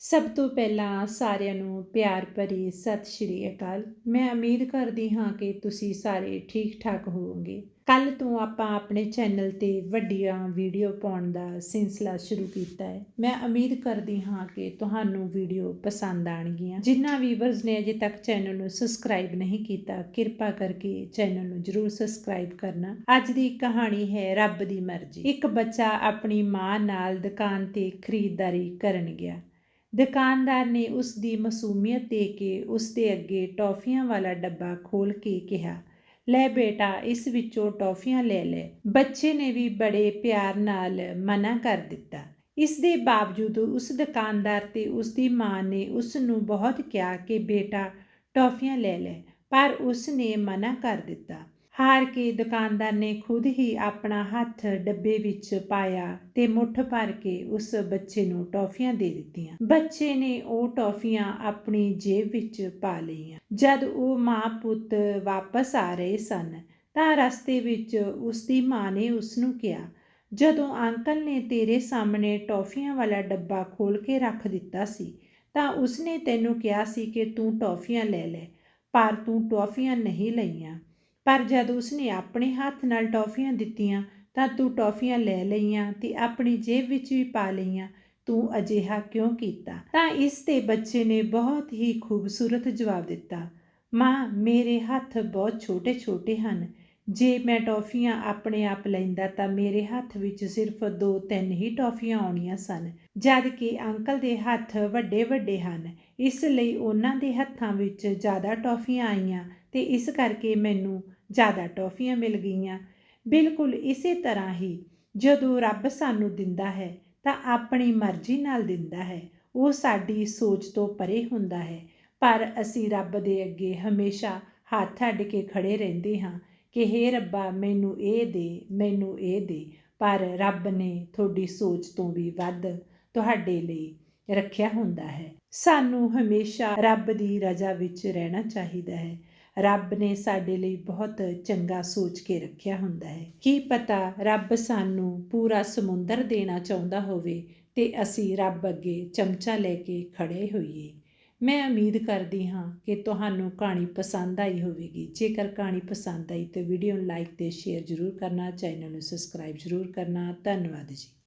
ਸਭ ਤੋਂ ਪਹਿਲਾਂ ਸਾਰਿਆਂ ਨੂੰ ਪਿਆਰ ਭਰੀ ਸਤਿ ਸ਼੍ਰੀ ਅਕਾਲ। ਮੈਂ ਉਮੀਦ ਕਰਦੀ ਹਾਂ ਕਿ ਤੁਸੀਂ ਸਾਰੇ ਠੀਕ ਠਾਕ ਹੋਵੋਗੇ। ਕੱਲ ਤੋਂ ਆਪਾਂ ਆਪਣੇ ਚੈਨਲ ਤੇ ਵੱਡੀਆਂ ਵੀਡੀਓ ਪਾਉਣ ਦਾ ਸਿਲਸਿਲਾ ਸ਼ੁਰੂ ਕੀਤਾ ਹੈ। ਮੈਂ ਉਮੀਦ ਕਰਦੀ ਹਾਂ ਕਿ ਤੁਹਾਨੂੰ ਵੀਡੀਓ ਪਸੰਦ ਆਣਗੀਆਂ ਜਿਨ੍ਹਾਂ ਵੀਵਰਸ ਨੇ ਅਜੇ ਤੱਕ ਚੈਨਲ ਨੂੰ ਸਬਸਕ੍ਰਾਈਬ ਨਹੀਂ ਕੀਤਾ, ਕਿਰਪਾ ਕਰਕੇ ਚੈਨਲ ਨੂੰ ਜਰੂਰ ਸਬਸਕ੍ਰਾਈਬ ਕਰਨਾ। ਅੱਜ ਦੀ ਕਹਾਣੀ ਹੈ ਰੱਬ ਦੀ ਮਰਜ਼ੀ। ਇੱਕ ਬੱਚਾ ਆਪਣੀ ਮਾਂ ਨਾਲ ਦੁਕਾਨ ਤੇ ਖਰੀਦਦਾਰੀ ਕਰਨ ਗਿਆ। ਦੁਕਾਨਦਾਰ ਨੇ ਉਸ ਦੀ ਮਾਸੂਮੀਅਤ ਦੇਖ ਕੇ ਉਸ ਦੇ ਅੱਗੇ ਟੌਫੀਆਂ ਵਾਲਾ ਡੱਬਾ ਖੋਲ੍ਹ ਕੇ ਕਿਹਾ, ਲੈ ਬੇਟਾ, ਇਸ ਵਿੱਚੋਂ ਟੌਫੀਆਂ ਲੈ ਲੈ। ਬੱਚੇ ਨੇ ਵੀ ਬੜੇ ਪਿਆਰ ਨਾਲ ਮਨਾ ਕਰ ਦਿੱਤਾ। ਇਸ ਦੇ ਬਾਵਜੂਦ ਉਸ ਦੁਕਾਨਦਾਰ ਤੇ ਉਸ ਦੀ ਮਾਂ ਨੇ ਉਸ ਨੂੰ ਬਹੁਤ ਕਿਹਾ ਕਿ, ਬੇਟਾ, ਟੌਫੀਆਂ ਲੈ ਲੈ। ਪਰ ਉਸ ਨੇ ਮਨਾ ਕਰ ਦਿੱਤਾ। ਹਾਰ ਕੇ ਦੁਕਾਨਦਾਰ ਨੇ ਖੁਦ ਹੀ ਆਪਣਾ ਹੱਥ ਡੱਬੇ ਵਿੱਚ ਪਾਇਆ ਤੇ ਮੁੱਠ ਭਰ ਕੇ ਉਸ ਬੱਚੇ ਨੂੰ ਟੌਫੀਆਂ ਦੇ ਦਿੱਤੀਆਂ। ਬੱਚੇ ਨੇ ਉਹ ਟੌਫੀਆਂ ਆਪਣੀ ਜੇਬ ਵਿੱਚ ਪਾ ਲਈਆਂ। ਜਦ ਉਹ ਮਾਂ ਪੁੱਤ ਵਾਪਸ ਆ ਰਹੇ ਸਨ ਤਾਂ ਰਸਤੇ ਵਿੱਚ ਉਸ ਦੀ ਮਾਂ ਨੇ ਉਸ ਨੂੰ ਕਿਹਾ, ਜਦੋਂ ਅੰਕਲ ਨੇ ਤੇਰੇ ਸਾਹਮਣੇ ਟੌਫੀਆਂ ਵਾਲਾ ਡੱਬਾ ਖੋਲ ਕੇ ਰੱਖ ਦਿੱਤਾ ਸੀ, ਤਾਂ ਉਸਨੇ ਤੈਨੂੰ ਕਿਹਾ ਸੀ ਕਿ ਤੂੰ ਟੌਫੀਆਂ ਲੈ ਲੈ, ਪਰ ਤੂੰ ਟੌਫੀਆਂ ਨਹੀਂ ਲਈਆਂ। ਪਰ ਜਦ ਉਸਨੇ ਆਪਣੇ ਹੱਥ ਨਾਲ ਟੌਫੀਆਂ ਦਿੱਤੀਆਂ ਤਾਂ ਤੂੰ ਟੌਫੀਆਂ ਲੈ ਲਈਆਂ ਤੇ ਆਪਣੀ ਜੇਬ ਵਿੱਚ ਵੀ ਪਾ ਲਈਆਂ। ਤੂੰ ਅਜਿਹਾ ਕਿਉਂ ਕੀਤਾ? ਤਾਂ ਇਸ ਤੇ ਬੱਚੇ ਨੇ ਬਹੁਤ ਹੀ ਖੂਬਸੂਰਤ ਜਵਾਬ ਦਿੱਤਾ। ਮਾਂ, ਮੇਰੇ ਹੱਥ ਬਹੁਤ ਛੋਟੇ-ਛੋਟੇ ਹਨ। ਜੇ ਮੈਂ ਟੌਫੀਆਂ ਆਪਣੇ ਆਪ ਲੈਂਦਾ ਤਾਂ ਮੇਰੇ ਹੱਥ ਵਿੱਚ ਸਿਰਫ 2-3 ਹੀ ਟੌਫੀਆਂ ਆਉਣੀਆਂ ਸਨ, ਜਦ ਕਿ ਅੰਕਲ ਦੇ ਹੱਥ ਵੱਡੇ-ਵੱਡੇ ਹਨ। ਇਸ ਲਈ ਉਹਨਾਂ ਦੇ ਹੱਥਾਂ ਵਿੱਚ ਜ਼ਿਆਦਾ ਟੌਫੀਆਂ ਆਈਆਂ ਤੇ ਇਸ ਕਰਕੇ ਮੈਨੂੰ ਜ਼ਿਆਦਾ ਟੌਫੀਆਂ ਮਿਲ ਗਈਆਂ। ਬਿਲਕੁਲ ਇਸੇ ਤਰ੍ਹਾਂ ਹੀ ਜਦੋਂ ਰੱਬ ਸਾਨੂੰ ਦਿੰਦਾ ਹੈ ਤਾਂ ਆਪਣੀ ਮਰਜ਼ੀ ਨਾਲ ਦਿੰਦਾ ਹੈ, ਉਹ ਸਾਡੀ ਸੋਚ ਤੋਂ ਪਰੇ ਹੁੰਦਾ ਹੈ। ਪਰ ਅਸੀਂ ਰੱਬ ਦੇ ਅੱਗੇ ਹਮੇਸ਼ਾ ਹੱਥ ਅੱਡ ਕੇ ਖੜੇ ਰਹਿੰਦੇ ਹਾਂ ਕਿ ਹੇ ਰੱਬਾ, ਮੈਨੂੰ ਇਹ ਦੇ, ਮੈਨੂੰ ਇਹ ਦੇ, ਪਰ ਰੱਬ ਨੇ ਤੁਹਾਡੀ ਸੋਚ ਤੋਂ ਵੀ ਵੱਧ ਤੁਹਾਡੇ ਲਈ ਰੱਖਿਆ ਹੁੰਦਾ ਹੈ। ਸਾਨੂੰ ਹਮੇਸ਼ਾ ਰੱਬ ਦੀ ਰਜ਼ਾ ਵਿੱਚ ਰਹਿਣਾ ਚਾਹੀਦਾ ਹੈ। ਰੱਬ ਨੇ ਸਾਡੇ ਲਈ ਬਹੁਤ ਚੰਗਾ ਸੋਚ ਕੇ ਰੱਖਿਆ ਹੁੰਦਾ ਹੈ। ਕੀ ਪਤਾ ਰੱਬ ਸਾਨੂੰ ਪੂਰਾ ਸਮੁੰਦਰ ਦੇਣਾ ਚਾਹੁੰਦਾ ਹੋਵੇ ਤੇ ਅਸੀਂ ਰੱਬ ਅੱਗੇ ਚਮਚਾ ਲੈ ਕੇ ਖੜੇ ਹੋਈਏ। ਮੈਂ ਉਮੀਦ ਕਰਦੀ ਹਾਂ ਕਿ ਤੁਹਾਨੂੰ ਕਹਾਣੀ ਪਸੰਦ ਆਈ ਹੋਵੇਗੀ। ਜੇਕਰ ਕਹਾਣੀ ਪਸੰਦ ਆਈ ਤਾਂ ਵੀਡੀਓ ਨੂੰ ਲਾਈਕ ਤੇ ਸ਼ੇਅਰ ਜ਼ਰੂਰ ਕਰਨਾ, ਚੈਨਲ ਨੂੰ ਸਬਸਕ੍ਰਾਈਬ ਜ਼ਰੂਰ ਕਰਨਾ। ਧੰਨਵਾਦ ਜੀ।